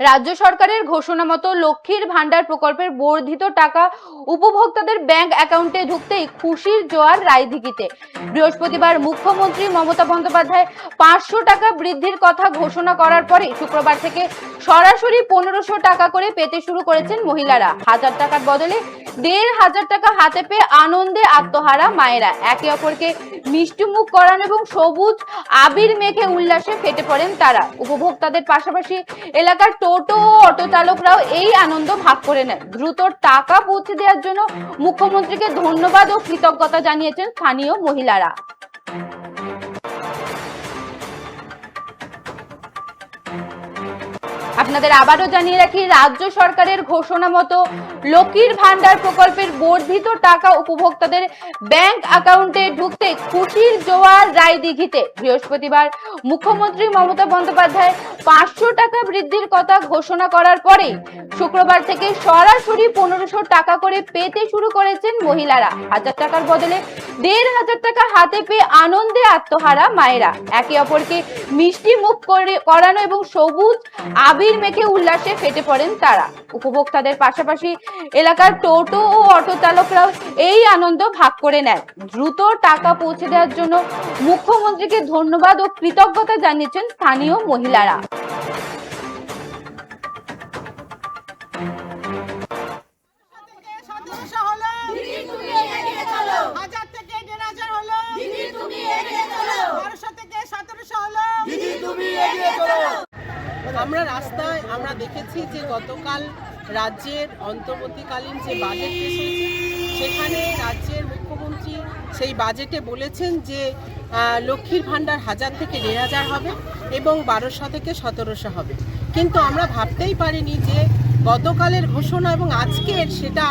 রাজ্য সরকারের ঘোষণা মতো লক্ষ্মীর ভান্ডার প্রকল্পের বর্ধিত টাকা উপভোক্তাদের ব্যাংক অ্যাকাউন্টে ঢুকতেই খুশির জোয়ার রায়দিঘিতে। বৃহস্পতিবার মুখ্যমন্ত্রী মমতা বন্দ্যোপাধ্যায় পাঁচশো টাকা বৃদ্ধির কথা ঘোষণা করার পরে শুক্রবার থেকে সরাসরি পনেরোশো টাকা করে পেতে শুরু করেছেন মহিলারা। হাজার টাকার বদলে দেড় হাজার টাকা হাতে পেয়ে আনন্দে আত্মহারা মায়েরা। একে অপরকে মিষ্টি মুখ করান এবং সবুজ আবির মেখে উল্লাসে ফেটে পড়েন তারা। উপভোক্তাদের পাশাপাশি এলাকার টোটো ও অটো চালকরাও এই আনন্দ ভাগ করে নেয় দ্রুত টাকা পৌঁছে দেওয়ার জন্য মুখ্যমন্ত্রীকে ধন্যবাদ ও কৃতজ্ঞতা জানিয়েছেন স্থানীয় মহিলারা। আপনাদের আবারও জানিয়ে রাখি, রাজ্য সরকারের ঘোষণা মতো লক্ষ্মীর ভান্ডার প্রকল্পের বর্ধিত টাকা উপভোক্তাদের ব্যাংক অ্যাকাউন্টে ঢুকতে খুশির জোয়ার রায়দিঘিতে। বৃহস্পতিবার মুখ্যমন্ত্রী মমতা বন্দ্যোপাধ্যায় পাঁচশো টাকা বৃদ্ধির কথা ঘোষণা করার পরেই শুক্রবার থেকে সরাসরি পনেরোশো টাকা করে পেতে শুরু করেছেন মহিলারা। হাজার টাকার বদলে দেড় হাজার টাকা হাতে পেয়ে আনন্দে আত্মহারা মায়েরা। একে অপরকে মিষ্টি মুখ করে করানো এবং সবুজ আবির মেখে উল্লাসে ফেটে পড়েন তারা। উপভোক্তাদের পাশাপাশি এলাকার টোটো ও অটো চালকরাও এই আনন্দ ভাগ করে নেন। দ্রুত টাকা পৌঁছে দেওয়ার জন্য মুখ্যমন্ত্রীকে ধন্যবাদ ও কৃতজ্ঞতা জানিয়েছেন স্থানীয় মহিলারা। আমরা রাস্তায়, আমরা দেখেছি যে গতকাল রাজ্যের অন্তর্বর্তীকালীন যে বাজেট পেশ হয়েছে, সেখানে রাজ্যের মুখ্যমন্ত্রী সেই বাজেটে বলেছেন যে লক্ষ্মীর ভাণ্ডার হাজার থেকে দেড় হাজার হবে এবং বারোশো থেকে সতেরোশো হবে। কিন্তু আমরা ভাবতেই পারিনি যে, গতকালের ঘোষণা এবং আজকের সেটা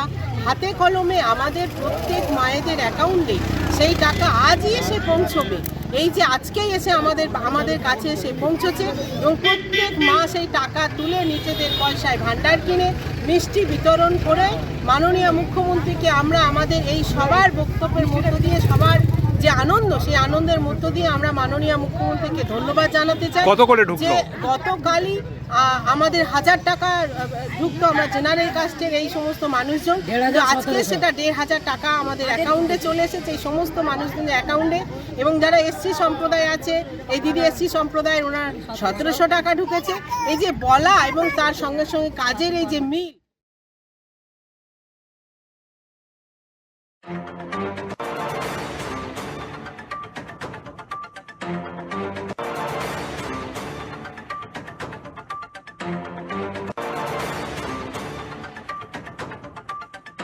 হাতে কলমে আমাদের প্রত্যেক মায়েদের অ্যাকাউন্টে সেই টাকা আজই এসে পৌঁছবে। এই যে আজকেই এসে আমাদের আমাদের কাছে এসে পৌঁছেছে এবং প্রত্যেক মাস এই টাকা তুলে নিজেদের পয়সায় ভান্ডার কিনে মিষ্টি বিতরণ করে মাননীয় মুখ্যমন্ত্রীকে আমরা আমাদের এই সবার বক্তব্যের মধ্য দিয়ে সবার যে আনন্দ সেই আনন্দের মধ্য দিয়ে আমরা মাননীয় মুখ্যমন্ত্রীকে ধন্যবাদ জানাতে চাই? যে গতকালই আমাদের হাজার টাকা ঢুকতো আমরা জেনারেল কাস্টের এই সমস্ত মানুষজন। আজকে সেটা দেড় হাজার টাকা আমাদের অ্যাকাউন্টে চলে এসেছে এই সমস্ত মানুষজনের অ্যাকাউন্টে এবং যারা এসসি সম্প্রদায় আছে এই দিদি এসসি সম্প্রদায়ের ওনার সতেরোশো টাকা ঢুকেছে। এই যে বলা এবং তার সঙ্গে সঙ্গে কাজের এই যে মিল।